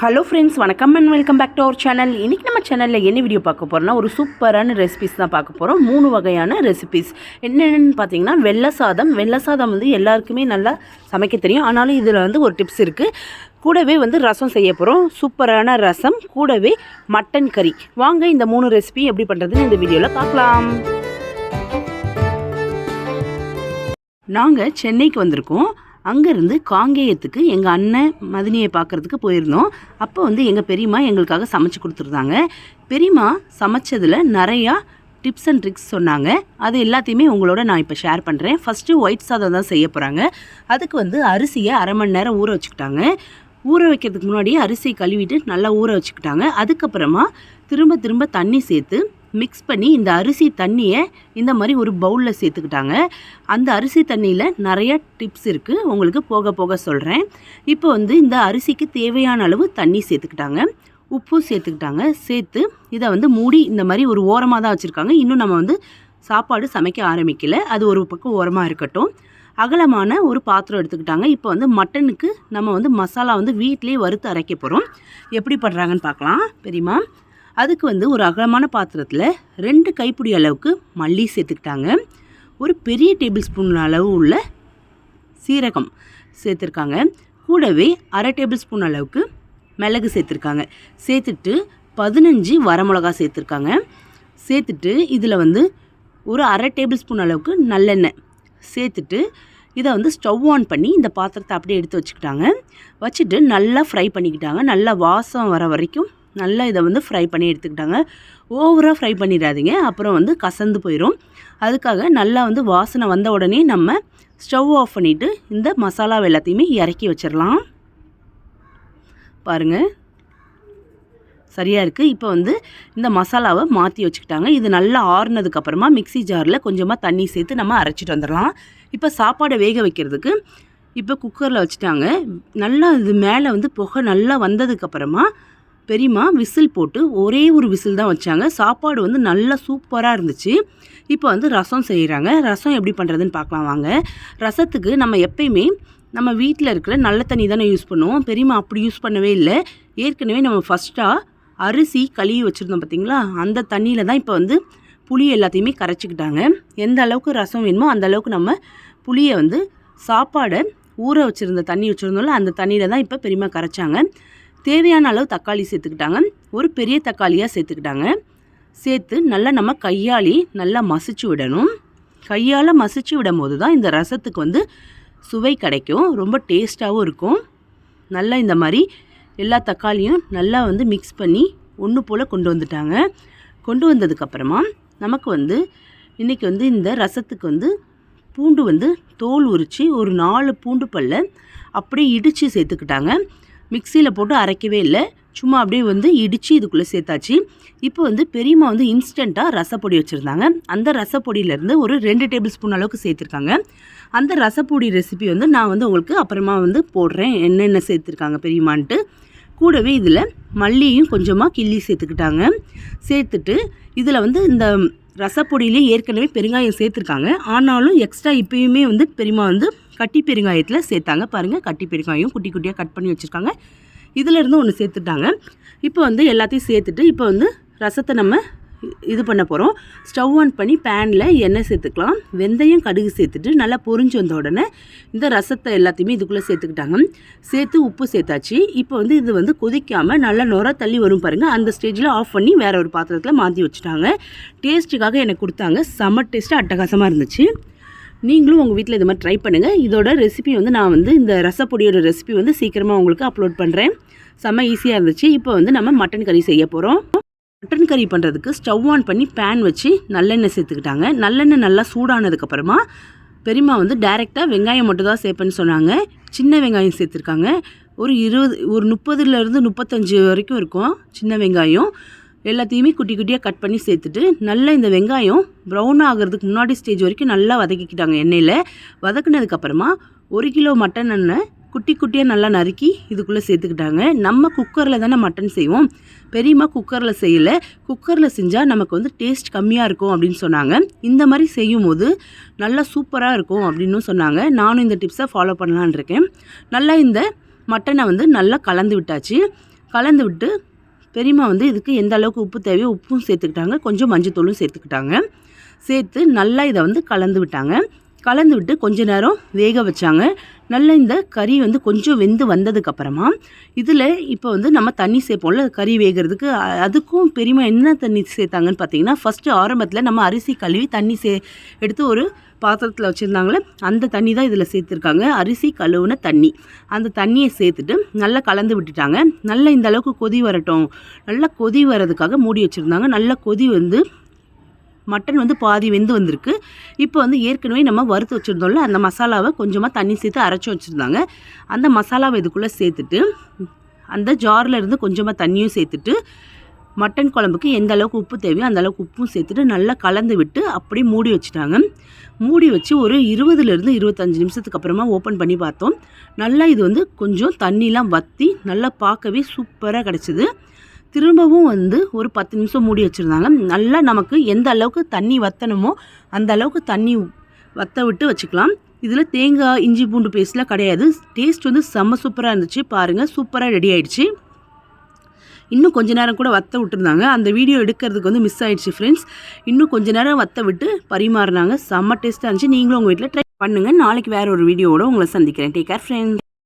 Hello friends வணக்கம் and welcome back to our channel இன்றைக்கி நம்ம சேனலில் என்ன வீடியோ பார்க்க போகிறோம்னா ஒரு சூப்பரான ரெசிபிஸ் தான் பார்க்க போகிறோம் மூணு வகையான ரெசிபிஸ் என்னென்னு பார்த்தீங்கன்னா வெள்ளை சாதம். வெள்ளை சாதம் வந்து எல்லாருக்குமே நல்லா சமைக்க தெரியும். ஆனாலும் இதில் வந்து ஒரு டிப்ஸ் இருக்குது கூடவே வந்து ரசம் செய்ய போகிறோம் சூப்பரான ரசம். கூடவே மட்டன் கறி. வாங்க இந்த மூணு ரெசிபி எப்படி பண்ணுறதுன்னு இந்த வீடியோவில் பார்க்கலாம். நாங்கள் சென்னைக்கு வந்திருக்கோம். அங்கேருந்து காங்கேயத்துக்கு எங்கள் அண்ணன் மதினியை பார்க்குறதுக்கு போயிருந்தோம். அப்போ வந்து எங்கள் பெரியம்மா எங்களுக்காக சமைச்சு கொடுத்துருந்தாங்க. பெரியம்மா சமைச்சதில் நிறையா டிப்ஸ் அண்ட் ட்ரிக்ஸ் சொன்னாங்க. அது எல்லாத்தையுமே உங்களோட நான் இப்போ ஷேர் பண்ணுறேன் ஃபஸ்ட்டு ஒயிட் சாதம் தான் செய்ய போகிறாங்க அதுக்கு வந்து அரிசியை அரை மணி நேரம் ஊற வச்சுக்கிட்டாங்க. ஊற வைக்கிறதுக்கு முன்னாடி அரிசியை கழுவிட்டு நல்லா ஊற வச்சுக்கிட்டாங்க. அதுக்கப்புறமா திரும்ப திரும்ப தண்ணி சேர்த்து மிக்ஸ் பண்ணி இந்த அரிசி தண்ணியை இந்த மாதிரி ஒரு பவுலில் சேர்த்துக்கிட்டாங்க. அந்த அரிசி தண்ணியில் நிறைய டிப்ஸ் இருக்குது உங்களுக்கு போக போக சொல்கிறேன் இப்போ வந்து இந்த அரிசிக்கு தேவையான அளவு தண்ணி சேர்த்துக்கிட்டாங்க. உப்பு சேர்த்துக்கிட்டாங்க. சேர்த்து இதை வந்து மூடி இந்த மாதிரி ஒரு ஓரமாக தான் வச்சுருக்காங்க. இன்னும் நம்ம வந்து சாப்பாடு சமைக்க ஆரம்பிக்கல. அது ஒரு பக்கம் ஓரமாக இருக்கட்டும். அகலமான ஒரு பாத்திரம் எடுத்துக்கிட்டாங்க. இப்போ வந்து மட்டனுக்கு நம்ம வந்து மசாலா வந்து வீட்டிலேயே வறுத்து அரைக்க போகிறோம் எப்படி பண்ணுறாங்கன்னு பார்க்கலாம். பெரியமா அதுக்கு வந்து ஒரு அகலமான பாத்திரத்தில் ரெண்டு கைப்பிடி அளவுக்கு மல்லி சேர்த்துக்கிட்டாங்க. ஒரு பெரிய டேபிள் ஸ்பூன் அளவு உள்ள சீரகம் சேர்த்துருக்காங்க. கூடவே அரை டேபிள் ஸ்பூன் அளவுக்கு மிளகு சேர்த்துருக்காங்க. சேர்த்துட்டு பதினஞ்சு வரமிளகா சேர்த்துருக்காங்க. சேர்த்துட்டு இதில் வந்து ஒரு அரை டேபிள் ஸ்பூன் அளவுக்கு நல்லெண்ணெய் சேர்த்துட்டு இதை வந்து ஸ்டவ் ஆன் பண்ணி இந்த பாத்திரத்தை அப்படியே எடுத்து வச்சுக்கிட்டாங்க. வச்சுட்டு நல்லா ஃப்ரை பண்ணிக்கிட்டாங்க. நல்லா வாசம் வர வரைக்கும் நல்லா இதை வந்து ஃப்ரை பண்ணி எடுத்துக்கிட்டாங்க. ஓவராக ஃப்ரை பண்ணிடாதீங்க. அப்புறம் வந்து கசந்து போயிடும் அதுக்காக நல்லா வந்து வாசனை வந்த உடனே நம்ம ஸ்டவ் ஆஃப் பண்ணிவிட்டு இந்த மசாலா எல்லாத்தையுமே இறக்கி வச்சிடலாம். பாருங்கள் சரியாக இருக்குது இப்போ வந்து இந்த மசாலாவை மாற்றி வச்சுக்கிட்டாங்க. இது நல்லா ஆறுனதுக்கப்புறமா மிக்சி ஜாரில் கொஞ்சமாக தண்ணி சேர்த்து நம்ம அரைச்சிட்டு வந்துடலாம். இப்போ சாப்பாடை வேக வைக்கிறதுக்கு இப்போ குக்கரில் வச்சுட்டாங்க. நல்லா இது மேலே வந்து புகை நல்லா வந்ததுக்கப்புறமா பெரியம்மா விசில் போட்டு ஒரே ஒரு விசில் தான் வச்சாங்க. சாப்பாடு வந்து நல்லா சூப்பராக இருந்துச்சு. இப்போ வந்து ரசம் செய்கிறாங்க ரசம் எப்படி பண்ணுறதுன்னு பார்க்கலாம் வாங்க. ரசத்துக்கு நம்ம எப்பயுமே நம்ம வீட்டில் இருக்கிற நல்ல தண்ணி தானே யூஸ் பண்ணுவோம். பெரியம்மா அப்படி யூஸ் பண்ணவே இல்லை. ஏற்கனவே நம்ம ஃபஸ்ட்டாக அரிசி கழுவி வச்சுருந்தோம் பார்த்தீங்களா அந்த தண்ணியில் தான் இப்போ வந்து புளி எல்லாத்தையுமே கரைச்சிக்கிட்டாங்க. எந்த அளவுக்கு ரசம் வேணுமோ அந்த அளவுக்கு நம்ம புளியை வந்து சாப்பாடை ஊற வச்சுருந்த தண்ணி வச்சுருந்தோம்ல அந்த தண்ணியில் தான் இப்போ பெரியம்மா கரைச்சாங்க. தேவையான அளவு தக்காளி சேர்த்துக்கிட்டாங்க. ஒரு பெரிய தக்காளியாக சேர்த்துக்கிட்டாங்க. சேர்த்து நல்லா நம்ம கையாளி நல்லா மசிச்சு விடணும். கையால் மசிச்சு விடும் போது தான் இந்த ரசத்துக்கு வந்து சுவை கிடைக்கும். ரொம்ப டேஸ்ட்டாகவும் இருக்கும். நல்லா இந்த மாதிரி எல்லா தக்காளியும் நல்லா வந்து மிக்ஸ் பண்ணி ஒன்று போல் கொண்டு வந்துட்டாங்க. கொண்டு வந்ததுக்கப்புறமா நமக்கு வந்து இன்றைக்கி வந்து இந்த ரசத்துக்கு வந்து பூண்டு வந்து தோல் உரித்து ஒரு நாலு பூண்டு பல்ல அப்படியே இடித்து சேர்த்துக்கிட்டாங்க. மிக்சியில் போட்டு அரைக்கவே இல்லை. சும்மா அப்படியே வந்து இடித்து இதுக்குள்ளே சேர்த்தாச்சு. இப்போ வந்து பெரியம்மா வந்து இன்ஸ்டண்ட்டாக ரசப்பொடி வச்சுருந்தாங்க. அந்த ரசப்பொடியிலேருந்து ஒரு ரெண்டு டேபிள் ஸ்பூன் அளவுக்கு சேர்த்துருக்காங்க. அந்த ரசப்பொடி ரெசிபி வந்து நான் வந்து உங்களுக்கு அப்புறமா வந்து போடுறேன். என்னென்ன சேர்த்துருக்காங்க பெரியம்மான்ட்டு. கூடவே இதில் மல்லியும் கொஞ்சமாக கிள்ளி சேர்த்துக்கிட்டாங்க. சேர்த்துட்டு இதில் வந்து இந்த ரசப்பொடியிலே ஏற்கனவே பெருங்காயம் சேர்த்துருக்காங்க. ஆனாலும் எக்ஸ்ட்ரா இப்போயுமே வந்து பெரியம்மா வந்து கட்டி பெருங்காயத்தில் சேர்த்தாங்க. பாருங்கள் கட்டி பெருங்காயம் குட்டி குட்டியாக கட் பண்ணி வச்சுருக்காங்க. இதிலேருந்து ஒன்று சேர்த்துட்டாங்க. இப்போ வந்து எல்லாத்தையும் சேர்த்துட்டு இப்போ வந்து ரசத்தை நம்ம இது பண்ண போகிறோம் ஸ்டவ் ஆன் பண்ணி பேனில் எண்ணெய் சேர்த்துக்கலாம். வெந்தயம் கடுகு சேர்த்துட்டு நல்லா பொரிஞ்சு வந்த உடனே இந்த ரசத்தை எல்லாத்தையுமே இதுக்குள்ளே சேர்த்துக்கிட்டாங்க. சேர்த்து உப்பு சேர்த்தாச்சு. இப்போ வந்து இது வந்து கொதிக்காமல் நல்லா நுர தள்ளி வரும் பாருங்கள் அந்த ஸ்டேஜில் ஆஃப் பண்ணி வேறு ஒரு பாத்திரத்தில் மாற்றி வச்சுட்டாங்க. டேஸ்ட்டுக்காக எனக்கு கொடுத்தாங்க. செம்ம டேஸ்ட்டு அட்டகாசமாக இருந்துச்சு. நீங்களும் உங்கள் வீட்டில் இது மாதிரி ட்ரை பண்ணுங்கள் இதோட ரெசிபி வந்து நான் வந்து இந்த ரசப்பொடியோட ரெசிபி வந்து சீக்கிரமாக உங்களுக்கு அப்லோட் பண்ணுறேன் செம்ம ஈஸியாக இருந்துச்சு. இப்போ வந்து நம்ம மட்டன் கறி செய்ய போகிறோம் மட்டன் கறி பண்ணுறதுக்கு ஸ்டவ் ஆன் பண்ணி பேன் வச்சு நல்லெண்ணெய் சேர்த்துக்கிட்டாங்க. நல்லெண்ணெய் நல்லா சூடானதுக்கப்புறமா பெரியம்மா வந்து டைரெக்டாக வெங்காயம் மட்டும் தான் சேர்ப்பேன்னு சொன்னாங்க. சின்ன வெங்காயம் சேர்த்துருக்காங்க. ஒரு இருபது ஒரு முப்பதுலேருந்து முப்பத்தஞ்சு வரைக்கும் இருக்கும் சின்ன வெங்காயம். எல்லாத்தையுமே குட்டி குட்டியாக கட் பண்ணி சேர்த்துட்டு நல்லா இந்த வெங்காயம் ப்ரௌன் ஆகிறதுக்கு முன்னாடி ஸ்டேஜ் வரைக்கும் நல்லா வதக்கிக்கிட்டாங்க எண்ணெயில். வதக்குனதுக்கப்புறமா ஒரு கிலோ மட்டன் எண்ணெய் குட்டி குட்டியாக நல்லா நறுக்கி இதுக்குள்ளே சேர்த்துக்கிட்டாங்க. நம்ம குக்கரில் தானே மட்டன் செய்வோம். பெரியம்மா குக்கரில் செய்யலை. குக்கரில் செஞ்சால் நமக்கு வந்து டேஸ்ட் கம்மியாக இருக்கும் அப்படின்னு சொன்னாங்க. இந்த மாதிரி செய்யும் போது நல்லா சூப்பராக இருக்கும் அப்படின்னு சொன்னாங்க. நானும் இந்த டிப்ஸை ஃபாலோ பண்ணலான் இருக்கேன். நல்லா இந்த மட்டனை வந்து நல்லா கலந்து விட்டாச்சு. கலந்து விட்டு பெரியம்மா வந்து இதுக்கு எந்த அளவுக்கு உப்பு தேவையோ உப்பும் சேர்த்துக்கிட்டாங்க. கொஞ்சம் மஞ்சத்தூளும் சேர்த்துக்கிட்டாங்க. சேர்த்து நல்லா இதை வந்து கலந்து விட்டாங்க. கலந்து விட்டு கொஞ்ச நேரம் வேக வச்சாங்க. நல்லா இந்த கறி வந்து கொஞ்சம் வெந்து வந்ததுக்கப்புறமா இதில் இப்போ வந்து நம்ம தண்ணி சேர்ப்போம்ல கறி வேகிறதுக்கு. அதுக்கும் பெருமை என்ன தண்ணி சேர்த்தாங்கன்னு பார்த்தீங்கன்னா ஃபஸ்ட்டு ஆரம்பத்தில் நம்ம அரிசி கழுவி தண்ணி சே எடுத்து ஒரு பாத்திரத்தில் வச்சுருந்தாங்களே அந்த தண்ணி தான் இதில் சேர்த்துருக்காங்க. அரிசி கழுவுன தண்ணி. அந்த தண்ணியை சேர்த்துட்டு நல்லா கலந்து விட்டுட்டாங்க. நல்லா இந்த அளவுக்கு கொதி வரட்டும். நல்லா கொதி வரதுக்காக மூடி வச்சுருந்தாங்க. நல்லா கொதி வந்து மட்டன் வந்து பாதி வெந்து வந்திருக்கு. இப்போ வந்து ஏற்கனவே நம்ம வறுத்து வச்சுருந்தோம்ல அந்த மசாலாவை கொஞ்சமாக தண்ணி சேர்த்து அரைச்சி வச்சுருந்தாங்க. அந்த மசாலாவை இதுக்குள்ளே சேர்த்துட்டு அந்த ஜாரில் இருந்து கொஞ்சமாக தண்ணியும் சேர்த்துட்டு மட்டன் குழம்புக்கு எந்த அளவுக்கு உப்பு தேவையோ அந்த அளவுக்கு உப்பும் சேர்த்துட்டு நல்லா கலந்து விட்டு அப்படியே மூடி வச்சுட்டாங்க. மூடி வச்சு ஒரு இருபதுலேருந்து இருபத்தஞ்சி நிமிஷத்துக்கு அப்புறமா ஓப்பன் பண்ணி பார்த்தோம். நல்லா இது வந்து கொஞ்சம் தண்ணிலாம் வற்றி நல்லா பார்க்கவே சூப்பராக கிடச்சிது. திரும்பவும் வந்து ஒரு பத்து நிமிஷம் மூடி வச்சுருந்தாங்க. நல்லா நமக்கு எந்த அளவுக்கு தண்ணி வற்றணுமோ அந்த அளவுக்கு தண்ணி வற்ற விட்டு வச்சுக்கலாம். இதில் தேங்காய் இஞ்சி பூண்டு பேஸ்ட்லாம் கிடையாது. டேஸ்ட் வந்து செம்ம சூப்பராக இருந்துச்சு. பாருங்கள் சூப்பராக ரெடி ஆயிடுச்சு. இன்னும் கொஞ்ச நேரம் கூட வத்த விட்டுருந்தாங்க. அந்த வீடியோ எடுக்கிறதுக்கு வந்து மிஸ் ஆகிடுச்சு ஃப்ரெண்ட்ஸ் இன்னும் கொஞ்ச நேரம் வத்த விட்டு பரிமாறினாங்க. செம்ம டேஸ்ட்டாக இருந்துச்சு. நீங்களும் உங்கள் வீட்டில் ட்ரை பண்ணுங்கள் நாளைக்கு வேறு ஒரு வீடியோவோட உங்களை சந்திக்கிறேன். Take care friends